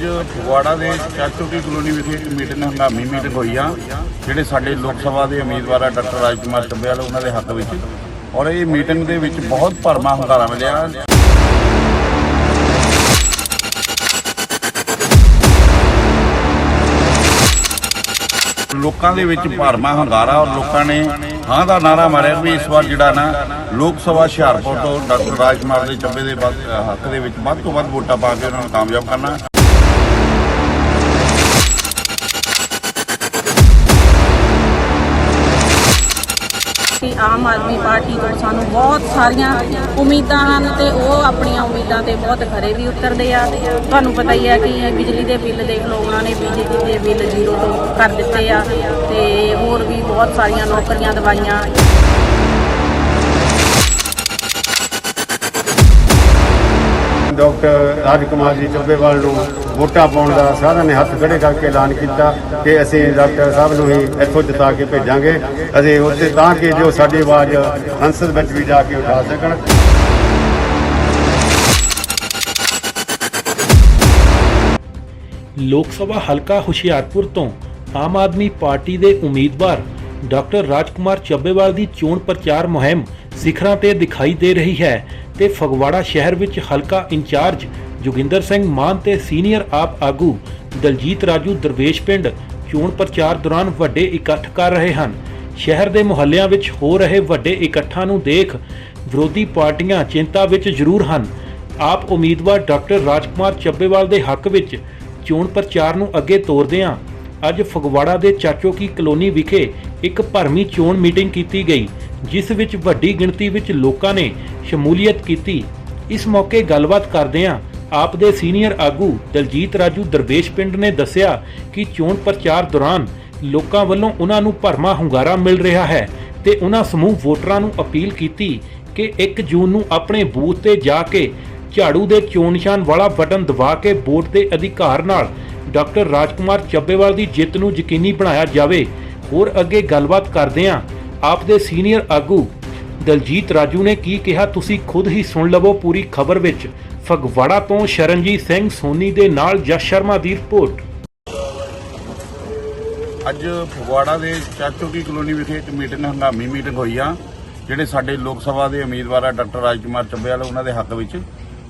ਅੱਜ ਫਗਵਾੜਾ ਦੇ ਚਾਚੋਕੀ ਕਲੋਨੀ ਵਿਖੇ ਇੱਕ ਮੀਟਿੰਗ ਹੰਗਾਮੀ ਮੀਟਿੰਗ ਹੋਈ ਆ, ਜਿਹੜੇ ਸਾਡੇ ਲੋਕ ਸਭਾ ਦੇ ਉਮੀਦਵਾਰ ਆ, ਡਾਕਟਰ ਰਾਜਕੁਮਾਰ ਚੱਬੇਵਾਲ ਉਹਨਾਂ ਦੇ ਹੱਕ ਵਿੱਚ। ਔਰ ਇਹ ਮੀਟਿੰਗ ਦੇ ਵਿੱਚ ਬਹੁਤ ਭਰਮਾ ਹੰਗਾਰਾ ਮਿਲਿਆ। ਲੋਕਾਂ ਦੇ ਵਿੱਚ ਭਰਮਾ ਹੰਗਾਰਾ ਔਰ ਲੋਕਾਂ ਨੇ ਹਾਂ ਦਾ ਨਾਰਾ ਮਾਰਿਆ ਵੀ ਇਸ ਵਾਰ ਜਿਹੜਾ ਨਾ ਲੋਕ ਸਭਾ ਹੁਸ਼ਿਆਰਪੁਰ ਤੋਂ ਡਾਕਟਰ ਰਾਜਕੁਮਾਰ ਦੇ ਚੱਬੇ ਦੇ ਹੱਕ ਦੇ ਵਿੱਚ ਵੱਧ ਤੋਂ ਵੱਧ ਵੋਟਾਂ ਪਾ ਕੇ ਉਹਨਾਂ ਨੂੰ ਕਾਮਯਾਬ ਕਰਨਾ। ਕਿ ਆਮ ਆਦਮੀ ਪਾਰਟੀ ਤੋਂ ਸਾਨੂੰ ਬਹੁਤ ਸਾਰੀਆਂ ਉਮੀਦਾਂ ਹਨ ਤੇ ਉਹ ਆਪਣੀਆਂ ਉਮੀਦਾਂ ਤੇ ਬਹੁਤ ਖਰੇ ਵੀ ਉਤਰਦੇ ਆ। ਤੁਹਾਨੂੰ ਪਤਾ ਹੀ ਹੈ ਕਿ ਬਿਜਲੀ ਦੇ ਬਿੱਲ ਦੇਖ ਲਓ, ਉਹਨਾਂ ਨੇ ਬਿਜਲੀ ਦੇ ਬਿੱਲ ਜ਼ੀਰੋ ਤੋਂ ਕਰ ਦਿੱਤੇ ਆ ਤੇ ਹੋਰ ਵੀ ਬਹੁਤ ਸਾਰੀਆਂ ਨੌਕਰੀਆਂ ਦਵਾਈਆਂ। ਡਾਕਟਰ ਰਾਜਕੁਮਾਰ ਜੀ ਚੱਬੇਵਾਲ ਨੂੰ ਵੋਟਾਂ ਪਾਉਣ ਦਾ ਸਾਰਿਆਂ ਨੇ ਹੱਥ ਖੜੇ ਕਰਕੇ ਐਲਾਨ ਕੀਤਾ ਕਿ ਅਸੀਂ ਡਾਕਟਰ ਸਾਹਿਬ ਨੂੰ ਹੀ ਇੱਥੋਂ ਜਿਤਾ ਕੇ ਭੇਜਾਂਗੇ। ਅਸੀਂ ਉੱਥੇ ਤਾਂ ਕਿ ਜੋ ਸਾਡੀ ਆਵਾਜ਼ ਸੰਸਦ ਵਿੱਚ ਵੀ ਜਾ ਕੇ ਉਠਾ ਸਕਣ। ਲੋਕ ਸਭਾ ਹਲਕਾ ਹੁਸ਼ਿਆਰਪੁਰ ਤੋਂ ਆਮ ਆਦਮੀ ਪਾਰਟੀ ਦੇ ਉਮੀਦਵਾਰ ਡਾਕਟਰ ਰਾਜਕੁਮਾਰ ਚੱਬੇਵਾਲ ਦੀ ਚੋਣ ਪ੍ਰਚਾਰ ਮੁਹਿੰਮ ਸਿਖਰਾਂ ਤੇ ਦਿਖਾਈ ਦੇ ਰਹੀ ਹੈ ਤੇ ਫਗਵਾੜਾ ਸ਼ਹਿਰ ਵਿੱਚ ਹਲਕਾ ਇੰਚਾਰਜ ਜੋਗਿੰਦਰ ਸਿੰਘ ਮਾਨ ਤੇ ਸੀਨੀਅਰ ਆਪ ਆਗੂ ਦਲਜੀਤ ਰਾਜੂ ਦਰਵੇਸ਼ ਪਿੰਡ ਚੋਣ ਪ੍ਰਚਾਰ ਦੌਰਾਨ ਵੱਡੇ ਇਕੱਠ ਕਰ ਰਹੇ ਹਨ। ਸ਼ਹਿਰ ਦੇ ਮੁਹੱਲਿਆਂ ਵਿੱਚ ਹੋ ਰਹੇ ਵੱਡੇ ਇਕੱਠਾਂ ਨੂੰ ਦੇਖ ਵਿਰੋਧੀ ਪਾਰਟੀਆਂ ਚਿੰਤਾ ਵਿੱਚ ਜ਼ਰੂਰ ਹਨ। ਆਪ ਉਮੀਦਵਾਰ ਡਾਕਟਰ ਰਾਜਕੁਮਾਰ ਚੱਬੇਵਾਲ ਦੇ ਹੱਕ ਵਿੱਚ ਚੋਣ ਪ੍ਰਚਾਰ ਨੂੰ ਅੱਗੇ ਤੋਰਦਿਆਂ ਅੱਜ ਫਗਵਾੜਾ ਦੇ ਚਾਚੋਕੀ ਕਲੋਨੀ ਵਿਖੇ ਇੱਕ ਭਰਮੀ ਚੋਣ ਮੀਟਿੰਗ ਕੀਤੀ ਗਈ, ਜਿਸ ਵਿੱਚ ਵੱਡੀ ਗਿਣਤੀ ਵਿੱਚ ਲੋਕਾਂ ਨੇ ਸ਼ਮੂਲੀਅਤ ਕੀਤੀ। ਇਸ ਮੌਕੇ ਗੱਲਬਾਤ ਕਰਦਿਆਂ ਆਪ ਦੇ ਸੀਨੀਅਰ ਆਗੂ ਦਲਜੀਤ ਰਾਜੂ ਦਰਵੇਸ਼ ਪਿੰਡ ਨੇ ਦੱਸਿਆ ਕਿ ਚੋਣ ਪ੍ਰਚਾਰ ਦੌਰਾਨ ਲੋਕਾਂ ਵੱਲੋਂ ਉਹਨਾਂ ਨੂੰ ਭਰਮਾ ਹੁੰਗਾਰਾ ਮਿਲ ਰਿਹਾ ਹੈ ਤੇ ਉਹਨਾਂ ਸਮੂਹ ਵੋਟਰਾਂ ਨੂੰ ਅਪੀਲ ਕੀਤੀ ਕਿ 1 ਜੂਨ ਨੂੰ ਆਪਣੇ ਬੂਥ ਤੇ ਜਾ ਕੇ ਝਾੜੂ ਦੇ ਚੋਣ ਨਿਸ਼ਾਨ ਵਾਲਾ ਬਟਨ ਦਬਾ ਕੇ ਵੋਟ ਦੇ ਅਧਿਕਾਰ ਨਾਲ ਡਾਕਟਰ ਰਾਜਕੁਮਾਰ ਚੱਬੇਵਾਲ ਦੀ ਜਿੱਤ ਨੂੰ ਯਕੀਨੀ ਬਣਾਇਆ ਜਾਵੇ। ਹੋਰ ਅੱਗੇ ਗੱਲਬਾਤ ਕਰਦਿਆਂ ਆਪ ਦੇ ਸੀਨੀਅਰ ਆਗੂ ਦਲਜੀਤ ਰਾਜੂ ਨੇ ਕੀ ਕਿਹਾ? ਤੁਸੀਂ ਖੁਦ ਹੀ ਸੁਣ ਲਵੋ ਪੂਰੀ ਖਬਰ ਵਿੱਚ। ਫਗਵਾੜਾ ਤੋਂ ਸ਼ਰਨਜੀਤ ਸਿੰਘ ਸੋਨੀ ਦੇ ਨਾਲ ਜਸ ਸ਼ਰਮਾ ਦੀ ਰਿਪੋਰਟ। ਅੱਜ ਫਗਵਾੜਾ ਦੇ ਚਾਚੋਕੀ ਕਲੋਨੀ ਵਿਖੇ ਇੱਕ ਮੀਟਿੰਗ, ਹੰਗਾਮੀ ਮੀਟਿੰਗ ਹੋਈ ਆ, ਜਿਹੜੇ ਸਾਡੇ ਲੋਕ ਸਭਾ ਦੇ ਉਮੀਦਵਾਰ ਆ, ਡਾਕਟਰ ਰਾਜਕੁਮਾਰ ਚੱਬੇਵਾਲ ਉਹਨਾਂ ਦੇ ਹੱਕ ਵਿੱਚ।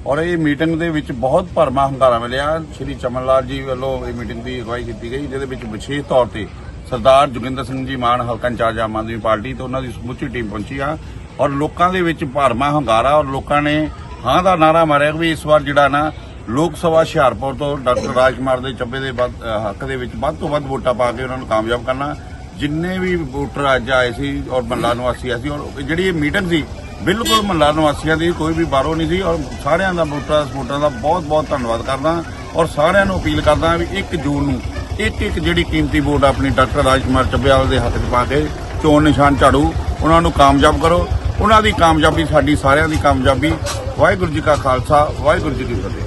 ਔਰ ਇਹ ਮੀਟਿੰਗ ਦੇ ਵਿੱਚ ਬਹੁਤ ਭਰਮਾ ਹੰਗਾਰਾ ਮਿਲਿਆ। ਸ਼੍ਰੀ ਚਮਨ ਲਾਲ ਜੀ ਵੱਲੋਂ ਇਹ ਮੀਟਿੰਗ ਦੀ ਅਗਵਾਈ ਕੀਤੀ ਗਈ, ਜਿਹਦੇ ਵਿੱਚ ਵਿਸ਼ੇਸ਼ ਤੌਰ ਤੇ ਸਰਦਾਰ ਜੋਗਿੰਦਰ ਸਿੰਘ ਜੀ ਮਾਨ, ਹਲਕਾ ਇੰਚਾਰਜ ਆਮ ਆਦਮੀ ਪਾਰਟੀ ਤੇ ਉਹਨਾਂ ਦੀ ਸਮੁੱਚੀ ਟੀਮ ਪਹੁੰਚੀ ਆ। ਔਰ ਲੋਕਾਂ ਦੇ ਵਿੱਚ ਭਰਮਾ ਹੰਗਾਰਾ ਔਰ ਲੋਕਾਂ ਨੇ ਹਾਂ ਦਾ ਨਾਰਾ ਮਾਰਿਆ ਵੀ ਇਸ ਵਾਰ ਜਿਹੜਾ ਨਾ ਲੋਕ ਸਭਾ ਹੁਸ਼ਿਆਰਪੁਰ ਤੋਂ ਡਾਕਟਰ ਰਾਜਕੁਮਾਰ ਦੇ ਚੱਬੇ ਦੇ ਵੱਧ- ਹੱਕ ਦੇ ਵਿੱਚ ਵੱਧ ਤੋਂ ਵੱਧ ਵੋਟਾਂ ਪਾ ਕੇ ਉਹਨਾਂ ਨੂੰ ਕਾਮਯਾਬ ਕਰਨਾ, ਜਿੰਨੇ ਵੀ ਵੋਟਰ ਅੱਜ ਆਏ ਸੀ ਔਰ ਮਹੱਲਾ ਨਿਵਾਸੀ ਆਏ ਸੀ, ਔਰ ਜਿਹੜੀ ਇਹ ਮੀਟਿੰਗ ਸੀ, ਬਿਲਕੁਲ ਮਹੱਲਾ ਨਿਵਾਸੀਆਂ ਦੀ ਕੋਈ ਵੀ ਬਾਹਰੋਂ ਨਹੀਂ ਸੀ, ਔਰ ਸਾਰਿਆਂ ਦਾ ਵੋਟਰਾਂ ਸਪੋਰਟਰਾਂ ਦਾ ਬਹੁਤ ਬਹੁਤ ਧੰਨਵਾਦ ਕਰਦਾ ਔਰ ਸਾਰਿਆਂ ਨੂੰ ਅਪੀਲ ਕਰਦਾ ਵੀ 1 ਜੂਨ ਨੂੰ ਇੱਕ ਇੱਕ ਜਿਹੜੀ ਕੀਮਤੀ ਵੋਟ ਆਪਣੀ ਡਾਕਟਰ ਰਾਜਕੁਮਾਰ ਚੱਬੇਵਾਲ ਦੇ ਹੱਕ 'ਚ ਪਾ ਕੇ ਚੋਣ ਨਿਸ਼ਾਨ ਝਾੜੂ, ਉਹਨਾਂ ਨੂੰ ਕਾਮਯਾਬ ਕਰੋ। ਉਹਨਾਂ ਦੀ ਕਾਮਯਾਬੀ, ਸਾਡੀ ਸਾਰਿਆਂ ਦੀ ਕਾਮਯਾਬੀ। ਵਾਹਿਗੁਰੂ ਜੀ ਕਾ ਖਾਲਸਾ, ਵਾਹਿਗੁਰੂ ਜੀ ਕੀ ਫਤਿਹ।